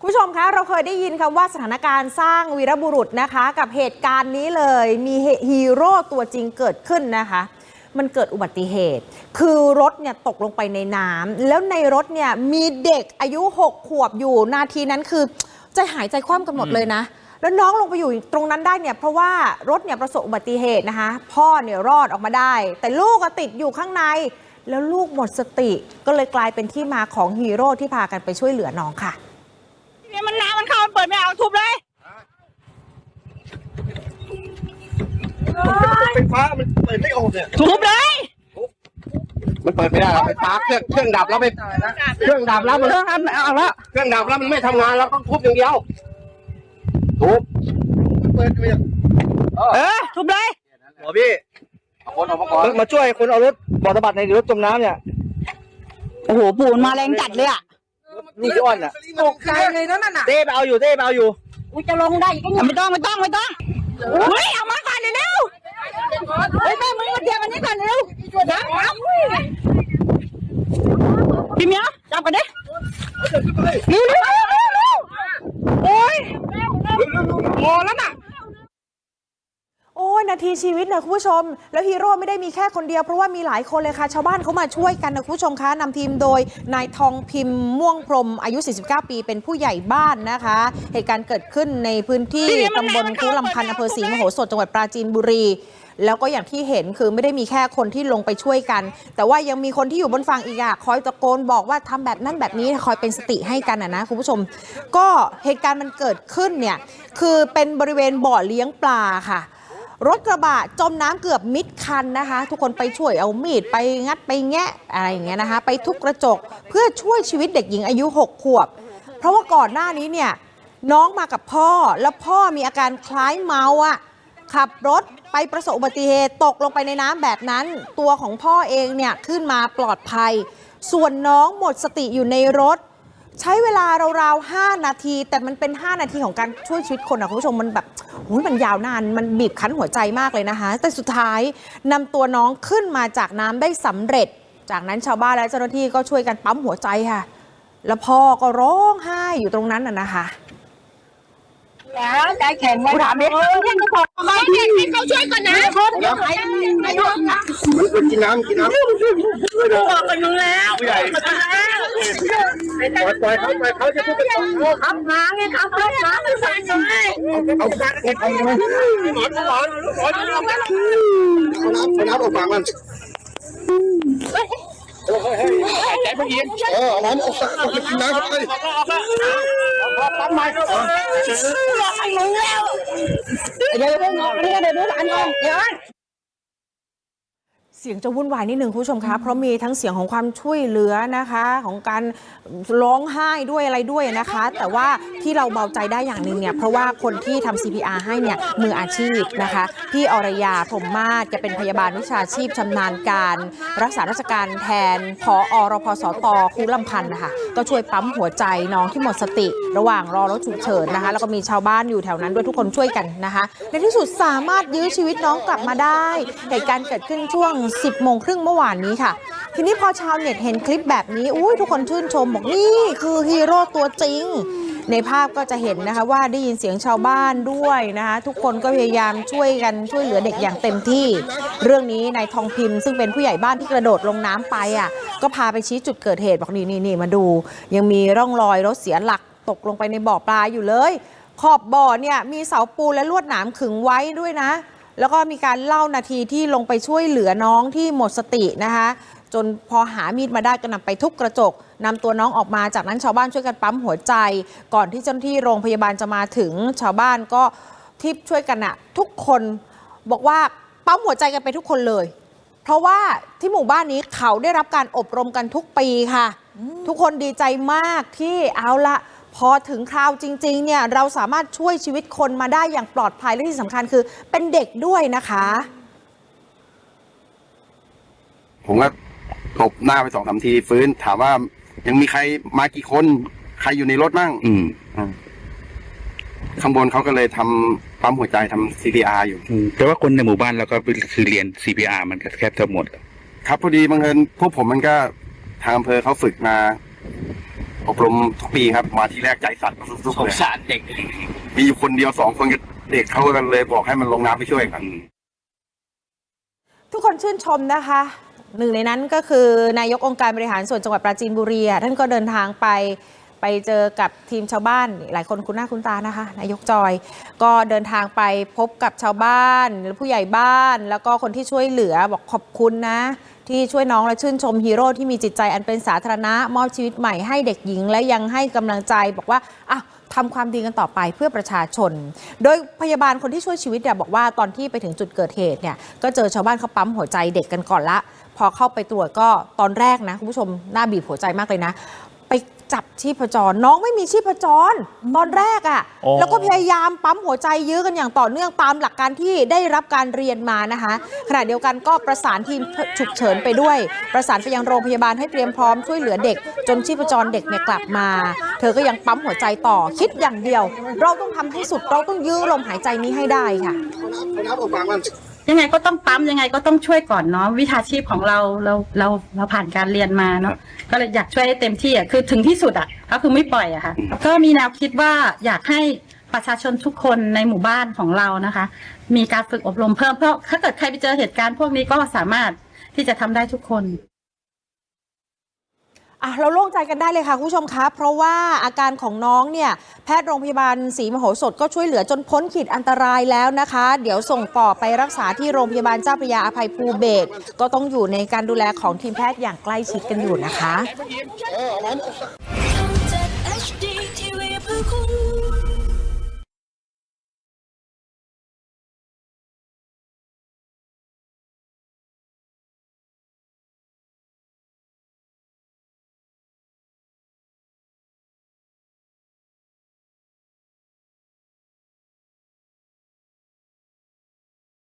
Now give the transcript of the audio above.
คุณผู้ชมคะเราเคยได้ยินคำว่าสถานการณ์สร้างวีรบุรุษนะคะ กับเหตุการณ์นี้เลยมีฮีโร่ตัวจริงเกิดขึ้นนะคะ มันเกิดอุบัติเหตุ คือรถเนี่ยตกลงไปในน้ำแล้วในรถเนี่ยมีเด็กอายุ 6 ขวบอยู่นาทีนั้นคือใจหายใจคว่ำกันหมดเลยนะ แล้วน้องลงไปอยู่ตรงนั้นได้เนี่ยเพราะว่ารถเนี่ยประสบอุบัติเหตุนะคะ พ่อเนี่ยรอดออกมาได้ แต่ลูกก็ติดอยู่ข้างใน แล้วลูกหมดสติก็เลยกลายเป็นที่มาของฮีโร่ที่พากันไปช่วยเหลือน้องค่ะ ปิดไม่เอาทุบเลยไฟฟ้ามันเปิดไม่ออกเนี่ย ทุบเลยมันเปิดไม่ได้หรอกไฟฟ้าเครื่องเครื่องดับแล้วไม่เครื่องดับแล้วมันเรื่องครับเอาละเครื่องดับแล้วมันไม่ทำงานเราต้องทุบอย่างเดียวทุบเปิดไม่ได้เออทุบเลยหมอพี่เอาคนออกมาก่อนมาช่วยคนเอารถบอสะบัดในรถจมน้ำเนี่ย โอ้โหปูนมาแรงจัดเลยอะ ลูกพี่อ้อนอะตกใจเลยนั่นน่ะเต้ไปเอาอยู่เต้ไปเอาอยู่กูจะลงได้อีกไม่ต้องไม่ต้องไม่ต้องเฮ้ยเอามาก่อนเร็วเฮ้ยแม่มึงมาเตรียมอันนี้ก่อนเร็วนะพี่เมียจับกันดิเร็วเร็วเร็วเร็วโอ้ยโอ้แล้วน่ะ โอ้ย นาทีชีวิตนะคุณผู้ชม แล้วฮีโร่ไม่ได้มีแค่คนเดียวเพราะว่ามีหลายคนเลยค่ะ ชาวบ้านเขามาช่วยกันนะคุณผู้ชมคะนำทีมโดยนายทองพิมพ์ม่วงพรหมอายุ 49 ปี เป็นผู้ใหญ่บ้านนะคะ เหตุการณ์เกิดขึ้นในพื้นที่ตำบลมันคูเข้าลำพันธ์อำเภอศรีไม่มโหสถจังหวัดปราจีนบุรีแล้วก็อย่างที่เห็นคือไม่ได้มีแค่คนที่ลงไปช่วยกัน แต่ว่ายังมีคนที่อยู่บนฝั่งอีกอะคอยตะโกนบอกว่าทำแบบนั้นแบบนี้คอยเป็นสติให้กันอะนะคุณผู้ชม ก็เหตุการณ์มันเกิดขึ้นเนี่ยคือเป็นบริเวณบ่อเลี้ยงปลาค่ะ รถกระบะจมน้ำเกือบมิดคันนะคะ ทุกคนไปช่วยเอามีดไปงัดไปแงะอะไรอย่างเงี้ยนะคะ ไปทุบกระจกเพื่อช่วยชีวิตเด็กหญิงอายุ 6 ขวบ เพราะว่าก่อนหน้านี้เนี่ยน้องมากับพ่อแล้วพ่อมีอาการคล้ายเมาอะขับรถไปประสบอุบัติเหตุตกลงไปในน้ำแบบนั้น ตัวของพ่อเองเนี่ยขึ้นมาปลอดภัย ส่วนน้องหมดสติอยู่ในรถ ใช้เวลาราวๆ 5 นาที แต่มันเป็น 5 นาทีของการช่วยชีวิตคนอะคุณผู้ชมมันแบบหูมันยาวนานมันบีบคั้นหัวใจมากเลยนะคะ แต่สุดท้ายนำตัวน้องขึ้นมาจากน้ำได้สำเร็จ จากนั้นชาวบ้านและเจ้าหน้าที่ก็ช่วยกันปั๊มหัวใจค่ะ แล้วพ่อก็ร้องไห้อยู่ตรงนั้นน่ะนะคะ แล้วใจแข็งไว้ถามดิให้เขาขอให้เขาช่วยก่อนนะเดี๋ยวใครไม่ยอมนะมันกินน้ำกินน้ำบอกกันมึงแล้วผู้ใหญ่ปล่อยปล่อยเขาปล่อยเขาจะพูดเป็นเขาขับมาไงขับรถมาไม่ใช่ไงเอาการเอาเอาหมอนหมอนหมอนหมอนเอาน้ำเอาน้ำออกปากมันใจไม่เย็นเออเอาน้ำออกปากเอาไปกินน้ำเข้าไปปั๊มไม้ก็บอให้มึงแล้วเดี๋ยวเพิ่งเดี๋ยวเดี๋ยวดูหลานก่อนเดี๋ยว เสียงจะวุ่นวายนิดนึงคุณผู้ชมคะเพราะมีทั้งเสียงของความช่วยเหลือนะคะ ของการร้องไห้ด้วยอะไรด้วยนะคะ แต่ว่าที่เราเบาใจได้อย่างหนึ่งเนี่ยเพราะว่าคนที่ทำ CPR ให้เนี่ยมืออาชีพนะคะพี่อรยาพรหมมาศแกเป็นพยาบาลวิชาชีพชำนาญการ รักษาราชการแทนพออรพสตคูลำพันธ์นะคะก็ช่วยปั๊มหัวใจน้องที่หมดสติ ระหว่างรอรถฉุกเฉินนะคะ แล้วก็มีชาวบ้านอยู่แถวนั้นด้วยทุกคนช่วยกันนะคะ ในที่สุดสามารถยื้อชีวิตน้องกลับมาได้เหตุการณ์เกิดขึ้นช่วง10โมงครึ่งเมื่อวานนี้ค่ะ ทีนี้พอชาวเน็ตเห็นคลิปแบบนี้อุ้ยทุกคนชื่นชมบอกนี่คือฮีโร่ตัวจริง ในภาพก็จะเห็นนะคะว่าได้ยินเสียงชาวบ้านด้วยนะคะทุกคนก็พยายามช่วยกันช่วยเหลือเด็กอย่างเต็มที่ เรื่องนี้นายทองพิมพ์ซึ่งเป็นผู้ใหญ่บ้านที่กระโดดลงน้ำไปอะก็พาไปชี้จุดเกิดเหตุบอกนี่นี่นี่มาดู ยังมีร่องรอยรถเสียหลักตกลงไปในบ่อปลาอยู่เลย ขอบบ่อเนี่ยมีเสาปูนและลวดหนามขึงไว้ด้วยนะ แล้วก็มีการเล่านาทีที่ลงไปช่วยเหลือน้องที่หมดสตินะคะ จนพอหามีดมาได้ก็นำไปทุบกระจกนำตัวน้องออกมาจากนั้นชาวบ้านช่วยกันปั๊มหัวใจ ก่อนที่เจ้าหน้าที่โรงพยาบาลจะมาถึงชาวบ้านก็ที่ช่วยกันอะทุกคนบอกว่าปั๊มหัวใจกันไปทุกคนเลย เพราะว่าที่หมู่บ้านนี้เขาได้รับการอบรมกันทุกปีค่ะ ทุกคนดีใจมากที่เอาละ พอถึงคราวจริงๆเนี่ยเราสามารถช่วยชีวิตคนมาได้อย่างปลอดภัยและที่สำคัญคือเป็นเด็กด้วยนะคะ ผมก็ตบหน้าไปสองสามทีฟื้น ถามว่ายังมีใครมากี่คน ใครอยู่ในรถมั่งอืมอ่าข้างบนเขาก็เลยทำปั๊มหัวใจทำ CPR อยู่ อืมแต่ว่าคนในหมู่บ้านเราก็คือเรียน CPR มันก็แทบจะหมด ครับพอดีบังเอิญพวกผมมันก็ทางอำเภอเขาฝึกมา อบรมทุกปีครับ มาทีแรกใจสั่นสุดสๆงเลยสารเด็ก มีอยู่คนเดียวสองคนกับเด็กเขากันเลยบอกให้มันลงน้ำไปช่วยกัน ทุกคนชื่นชมนะคะ หนึ่งในนั้นก็คือนายกองค์การบริหารส่วนจังหวัดปราจีนบุรีอะท่านก็เดินทางไปไปเจอกับทีมชาวบ้าน หลายคนคุ้นหน้าคุ้นตานะคะ นายกจอย ก็เดินทางไปพบกับชาวบ้านหรือผู้ใหญ่บ้าน แล้วก็คนที่ช่วยเหลือบอกขอบคุณนะ ที่ช่วยน้องและชื่นชมฮีโร่ที่มีจิตใจอันเป็นสาธารณะ มอบชีวิตใหม่ให้เด็กหญิง และยังให้กำลังใจบอกว่าอะทำความดีกันต่อไปเพื่อประชาชน โดยพยาบาลคนที่ช่วยชีวิตเนี่ยบอกว่าตอนที่ไปถึงจุดเกิดเหตุเนี่ยก็เจอชาวบ้านเขาปั๊มหัวใจเด็กกันก่อนละ พอเข้าไปตรวจก็ตอนแรกนะคุณผู้ชมน่าบีบหัวใจมากเลยนะ จับชีพจร น้องไม่มีชีพจร ตอนแรกอะ่ะโอ้แล้วก็พยายามปั๊มหัวใจยื้อกันอย่างต่อเนื่องตามหลักการที่ได้รับการเรียนมานะคะขณะเดียวกันก็ประสานทีมฉุกเฉินไปด้วย ประสานไปยังโรงพยาบาลให้เตรียมพร้อมช่วยเหลือเด็ก จนชีพจรเด็กเนี่ยกลับมา เธอก็ยังปั๊มหัวใจต่อคิดอย่างเดียว เราต้องทำให้สุดเราต้องยื้อลมหายใจนี้ให้ได้ค่ะ น้ำออกปากมันยังไงก็ต้องปั๊มยังไงก็ต้องช่วยก่อนเนาะวิชาชีพของเราเราเราเราผ่านการเรียนมาเนาะก็เลยอยากช่วยให้เต็มที่อะคือถึงที่สุดอะก็คือไม่ปล่อยอะค่ะก็มีแนวคิดว่าอยากให้ประชาชนทุกคนในหมู่บ้านของเรานะคะ มีการฝึกอบรมเพิ่มเพื่อถ้าเกิดใครไปเจอเหตุการณ์พวกนี้ก็สามารถที่จะทำได้ทุกคน อะเราโล่งใจกันได้เลยค่ะคุณผู้ชมคะเพราะว่าอาการของน้องเนี่ยแพทย์โรงพยาบาลศรีมโหสถก็ช่วยเหลือจนพ้นขีดอันตรายแล้วนะคะ เดี๋ยวส่งต่อไปรักษาที่โรงพยาบาลเจ้าพระยาอภัยภูเบศก็ต้องอยู่ในการดูแลของทีมแพทย์อย่างใกล้ชิดกันอยู่นะคะ